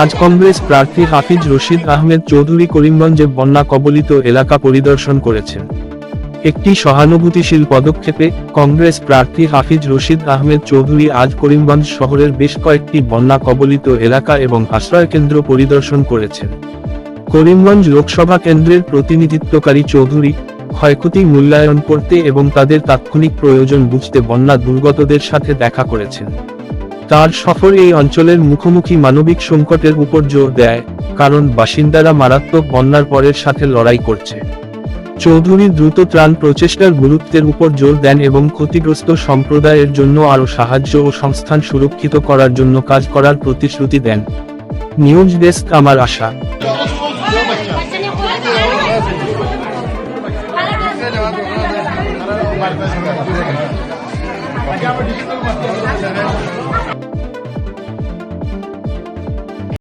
আজ কংগ্রেস প্রার্থী হাফিজ রশিদ আহমেদ চৌধুরী করিমগঞ্জে বন্যা কবলিত এলাকা পরিদর্শন করেছেন। একটি সহানুভূতিশীল পদক্ষেপে কংগ্রেস প্রার্থী হাফিজ রশিদ আহমেদ চৌধুরী আজ করিমগঞ্জ শহরের বেশ কয়েকটি বন্যা কবলিত এলাকা এবং আশ্রয় কেন্দ্র পরিদর্শন করেছেন। করিমগঞ্জ লোকসভা কেন্দ্রের প্রতিনিধিত্বকারী চৌধুরী ক্ষয়ক্ষতি মূল্যায়ন করতে এবং তাদের তাৎক্ষণিক প্রয়োজন বুঝতে বন্যা দুর্গতদের সাথে দেখা করেছেন। তার সফর এই অঞ্চলের মুখোমুখি মানবিক সংকটের উপর জোর দেয়, কারণ বাসিন্দারা মারাত্মক বন্যার পরের সাথে লড়াই করছে। চৌধুরী দ্রুত ত্রাণ প্রচেষ্টার গুরুত্বের উপর জোর দেন এবং ক্ষতিগ্রস্ত সম্প্রদায়ের জন্য আরও সাহায্য ও সংস্থান সুরক্ষিত করার জন্য কাজ করার প্রতিশ্রুতি দেন। নিউজ ডেস্ক, আমার আশা.